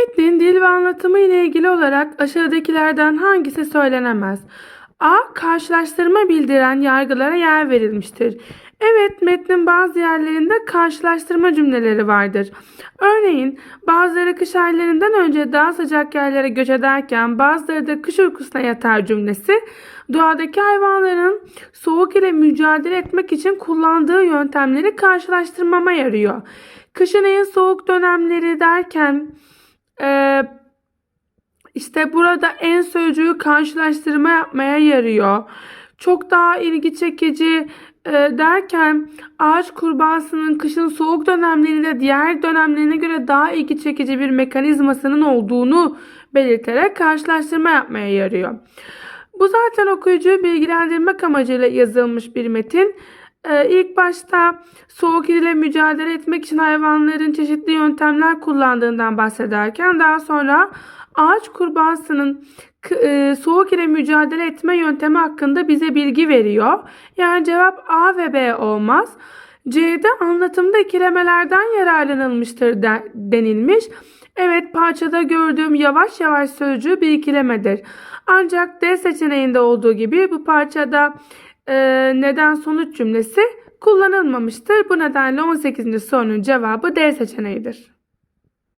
Metnin dil ve anlatımı ile ilgili olarak aşağıdakilerden hangisi söylenemez? A. Karşılaştırma bildiren yargılara yer verilmiştir. Evet, metnin bazı yerlerinde karşılaştırma cümleleri vardır. Örneğin, bazıları kış aylarından önce daha sıcak yerlere göç ederken bazıları da kış uykusuna yatar cümlesi, doğadaki hayvanların soğuk ile mücadele etmek için kullandığı yöntemleri karşılaştırmama yarıyor. Kışın en soğuk dönemleri derken ee, işte burada en sözcüğü karşılaştırma yapmaya yarıyor. Çok daha ilgi çekici e, derken ağaç kurbağasının kışın soğuk dönemlerinde diğer dönemlerine göre daha ilgi çekici bir mekanizmasının olduğunu belirterek karşılaştırma yapmaya yarıyor. Bu zaten okuyucuyu bilgilendirmek amacıyla yazılmış bir metin. Ee, ilk başta soğuk ile mücadele etmek için hayvanların çeşitli yöntemler kullandığından bahsederken daha sonra ağaç kurbağasının e, soğuk ile mücadele etme yöntemi hakkında bize bilgi veriyor. Yani cevap A ve B olmaz. C'de anlatımda ikilemelerden yararlanılmıştır de- denilmiş. Evet parçada gördüğüm yavaş yavaş sözcüğü bir ikilemedir. Ancak D seçeneğinde olduğu gibi bu parçada e, neden sonuç cümlesi kullanılmamıştır. Bu nedenle 18. sorunun cevabı D seçeneğidir.